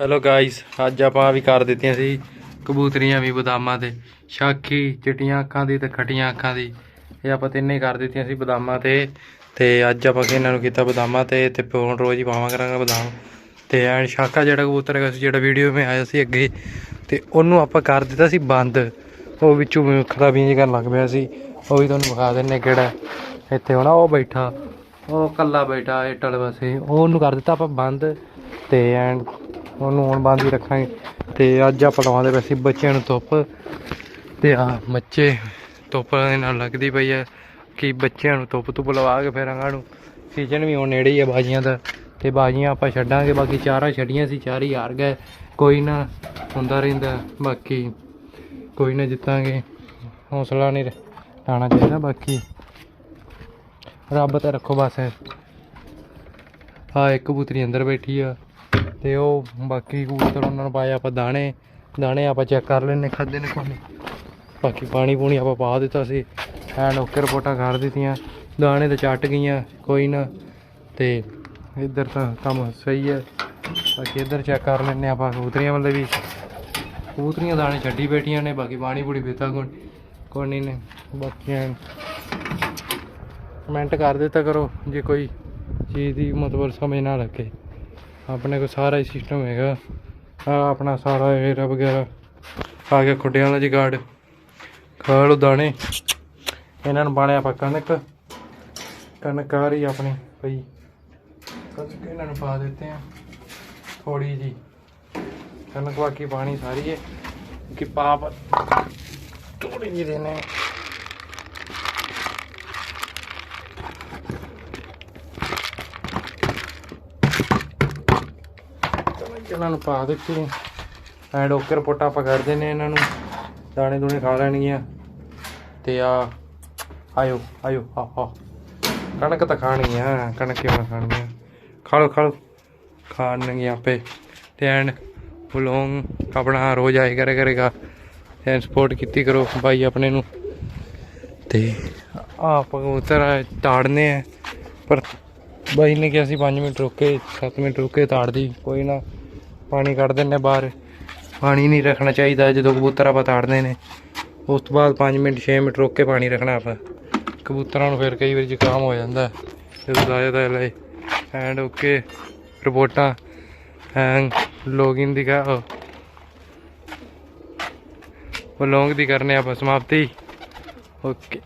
Hello guys ਅੱਜ ਆਪਾਂ ਵੀ ਕਰ ਦਿੱਤੀਆਂ ਸੀ ਕਬੂਤਰੀਆਂ ਵੀ ਬਦਾਮਾਂ ਤੇ। ਸ਼ਾਖੀ, ਚਿੱਟੀਆਂ ਅੱਖਾਂ ਦੀ ਤੇ ਖੱਟੀਆਂ ਅੱਖਾਂ ਦੀ। ਇਹ ਆਪਾਂ ਤਿੰਨੇ ਕਰ ਦਿੱਤੀਆਂ ਸੀ ਬਦਾਮਾਂ ਤੇ। ਤੇ ਅੱਜ ਆਪਾਂ ਇਹਨਾਂ ਨੂੰ ਕੀਤਾ ਬਦਾਮਾਂ ਤੇ ਤੇ ਹੁਣ ਰੋਜ਼ ਹੀ ਪਾਵਾਂ ਕਰਾਂਗਾ ਬਦਾਮ। ਤੇ ਐਨ ਸ਼ਾਖਾ ਜਿਹੜਾ ਕਬੂਤਰ ਹੈਗਾ ਸੀ, ਜਿਹੜਾ ਵੀਡੀਓ ਵਿੱਚ ਆਇਆ ਸੀ ਅੱਗੇ, ਤੇ ਉਹਨੂੰ ਆਪਾਂ ਕਰ ਦਿੱਤਾ ਸੀ ਬੰਦ। ਉਹ ਵਿੱਚੋਂ ਖਰਾਬੀਆਂ ਬੀਜ ਕਰਨ ਲੱਗ ਪਿਆ ਸੀ। ਉਹ ਵੀ ਤੁਹਾਨੂੰ ਵਿਖਾ ਦਿੰਨੇ ਕਿਹੜਾ ਇੱਥੇ ਹੋਣਾ ਉਹ ਬੈਠਾ, ਉਹ ਕੱਲਾ ਬੈਠਾ ਇਹ ਟਲ ਵਸੇ ਉਹਨੂੰ ਕਰ ਦਿੱਤਾ ਆਪਾਂ ਬੰਦ। ਤੇ ਐਨ ਉਹਨੂੰ ਹੁਣ ਬੰਦ ਹੀ ਰੱਖਾਂਗੇ। ਤੇ ਅੱਜ ਆਪਾਂ ਲਵਾਉਂਦੇ ਪਏ ਸੀ ਬੱਚਿਆਂ ਨੂੰ ਧੁੱਪ। ਤੇ ਆ ਬੱਚੇ, ਧੁੱਪ ਦੇ ਨਾਲ ਲੱਗਦੀ ਪਈ ਹੈ ਕਿ ਬੱਚਿਆਂ ਨੂੰ ਧੁੱਪ ਧੁੱਪ ਲਵਾ ਕੇ ਫਿਰ ਇਹਨਾਂ ਨੂੰ। ਸੀਜ਼ਨ ਵੀ ਹੁਣ ਨੇੜੇ ਹੀ ਹੈ ਬਾਜੀਆਂ ਦਾ। ਤੇ ਬਾਜੀਆਂ ਆਪਾਂ ਛੱਡਾਂਗੇ, ਬਾਕੀ ਚਾਰਾਂ ਛੱਡੀਆਂ ਸੀ, ਚਾਰ ਹੀ ਹਾਰ ਗਏ। ਕੋਈ ਨਾ ਹੁੰਦਾ ਰਹਿੰਦਾ, ਬਾਕੀ ਕੋਈ ਨਾ ਜਿੱਤਾਂਗੇ। ਹੌਸਲਾ ਨਹੀਂ ਲਾਣਾ ਚਾਹੀਦਾ, ਬਾਕੀ ਰੱਬ ਤੇ ਰੱਖੋ ਬਸ। ਆ ਇੱਕ ਕਬੂਤਰੀ ਅੰਦਰ ਬੈਠੀ ਆ। ਤੇ ਉਹ ਬਾਕੀ ਕਬੂਤਰ ਉਹਨਾਂ ਨੂੰ ਪਾਇਆ ਆਪਾਂ ਦਾਣੇ ਦਾਣੇ ਆਪਾਂ ਚੈੱਕ ਕਰ ਲੈਣੇ ਖਾਦੇ ਨੇ ਕੋਈ ਬਾਕੀ ਪਾਣੀ ਪੂਣੀ ਆਪਾਂ ਪਾ ਦਿੱਤਾ ਸੀ, ਐਨ ਓਕੇ ਰਿਪੋਰਟਾਂ ਕਰ ਦਿੱਤੀਆਂ, ਦਾਣੇ ਤਾਂ ਚੱਟ ਗਈਆਂ, ਕੋਈ ਨਾ। ਤੇ ਇੱਧਰ ਤਾਂ ਕੰਮ ਸਹੀ ਹੈ। ਬਾਕੀ ਇੱਧਰ ਚੈੱਕ ਕਰ ਲੈਣੇ ਆਪਾਂ ਕਬੂਤਰੀਆਂ ਮਤਲਬ ਵੀ। ਕਬੂਤਰੀਆਂ ਦਾਣੇ ਛੱਡੀ ਬੈਠੀਆਂ ਨੇ, ਬਾਕੀ ਪਾਣੀ ਪੂਣੀ ਪੀਤਾ ਕੋਈ ਕੋਈ ਨਹੀਂ ਨੇ। ਬਾਕੀ ਐਨ ਕਮੈਂਟ ਕਰ ਦਿੱਤਾ ਕਰੋ, ਜੇ ਕੋਈ ਚੀਜ਼ ਦੀ ਮਤਲਬ ਸਮਝ ਨਾ ਲੱਗੇ। ਆਪਣੇ ਕੋਲ ਸਾਰਾ ਹੀ ਸਿਸਟਮ ਹੈਗਾ। ਆ ਆਪਣਾ ਸਾਰਾ ਏਰਾ ਵਗੈਰਾ ਆ ਗਿਆ ਖੁੱਡਿਆਂ ਜੀ ਗਾਰਡ ਖਾ ਲਓ ਦਾਣੇ। ਇਹਨਾਂ ਨੂੰ ਪਾਣੇ ਆਪਾਂ ਕਣਕ। ਕਣਕ ਆ ਰਹੀ ਆਪਣੀ ਪਈ। ਕਣਕ ਇਹਨਾਂ ਨੂੰ ਪਾ ਦਿੱਤੇ ਆ। ਥੋੜੀ ਜੀ ਕਣਕ ਬਾਕੀ ਪਾਣੀ ਸਾਰੀ ਹੈ ਕਿ ਪਾਪ ਥੋੜੀ ਜਿਹੀ ਦੇਣੇ ਆ। ਇਹਨਾਂ ਨੂੰ ਪਾ ਦਿੱਤੀ। ਐਂਡ ਓਕੇ ਰਿਪੋਰਟ ਆਪਾਂ ਕਰ ਦਿੰਨੇ ਇਹਨਾਂ ਨੂੰ। ਦਾਣੇ ਦੂਣੇ ਖਾ ਲੈਣਗੀਆਂ ਤੇ ਆ, ਆਇਓ ਆਇਓ, ਆ ਆ। ਕਣਕ ਤਾਂ ਖਾਣੀ ਖਾਣਗੀਆਂ ਕਣਕ ਕਿਵੇਂ ਖਾਣੀ ਖਾਣਗੀਆਂ ਖਾ ਲਓ ਖਾ ਲਓ। ਖਾਣਗੀਆਂ ਆਪੇ। ਤੇ ਐਂਡ ਬਲੋਂਗ ਆਪਣਾ ਰੋਜ਼ ਆਏ ਕਰੇ ਕਰੇਗਾ ਐਂਡ ਸਪੋਰਟ ਕੀਤੀ ਕਰੋ ਬਾਈ ਆਪਣੇ ਨੂੰ। ਤੇ ਆ ਆਪਾਂ ਕਬੂਤਰ ਤਾੜਨੇ ਆ। ਪਰ ਬਾਈ ਨੇ ਕਿਹਾ ਸੀ 5 ਮਿੰਟ ਰੁਕ ਕੇ 7 ਮਿੰਟ ਰੁਕੇ, ਤਾੜਦੀ ਕੋਈ ਨਾ। ਪਾਣੀ ਕੱਢ ਦਿੰਨੇ ਬਾਹਰ। ਪਾਣੀ ਨਹੀਂ ਰੱਖਣਾ ਚਾਹੀਦਾ ਜਦੋਂ ਕਬੂਤਰ ਆਪਾਂ ਤਾੜਦੇ ਨੇ। ਉਸ ਤੋਂ ਬਾਅਦ 5 ਮਿੰਟ 6 ਮਿੰਟ ਰੋਕ ਕੇ ਪਾਣੀ ਰੱਖਣਾ ਆਪਾਂ। ਕਬੂਤਰਾਂ ਨੂੰ ਫਿਰ ਕਈ ਵਾਰੀ ਜ਼ੁਕਾਮ ਹੋ ਜਾਂਦਾ। ਹੈ। ਜਦੋਂ ਜ਼ਾਇਆ ਦਾ ਲੈ ਐਂਡ ਓਕੇ ਰਿਪੋਰਟਾਂ ਐਂਡ ਲੌਗਇਨ ਦੀ ਕਾ ਉਹ। ਲੌਂਗ ਦੀ ਕਰਨੇ ਆਪਾਂ ਸਮਾਪਤੀ। ਓਕੇ